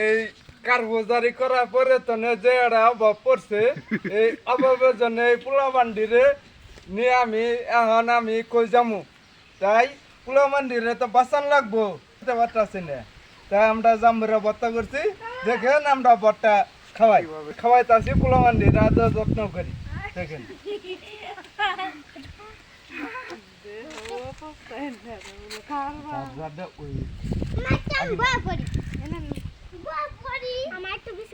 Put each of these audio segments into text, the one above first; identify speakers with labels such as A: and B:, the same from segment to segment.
A: এই কারগুজারি করার পরে তো যে একটা অভাব পড়ছে। এই অভাবের জন্য এই পোলা মান্ডিরে নিয়ে আমি এখন আমি কই যামু? তাই পোলা মান্ডিরে তো বাঁচান লাগবো পারতাছি না। তাই আমরা জাম্বুরা ভর্তা করছি। দেখেন আমরা ভর্তা খাওয়াই। খাওয়াইতাছি পোলা মান্ডির আজ যত্ন করি। দেখেন। ওই
B: আমার একটু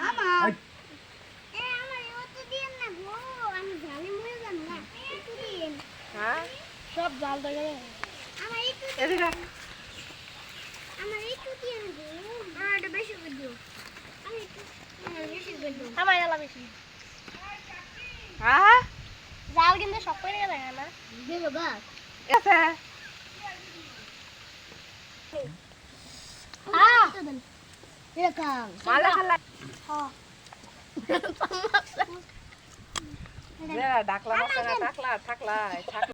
B: আমার এ আমার সব জাল দিয়ে গেল আমার একটু আমার একটু গো আমার এটা বেশি করে দিও আমি একটু বেশি করে দিও আমার এলা বেশি
C: হ্যাঁ
B: জাল কিন্তু সব করে গেল না। দেবো বা
C: এসে
B: হ্যাঁ এরকম।
C: মালা খালা।
B: হ্যাঁ।
C: ডাকলা ডাকলা থাকলা থাকলা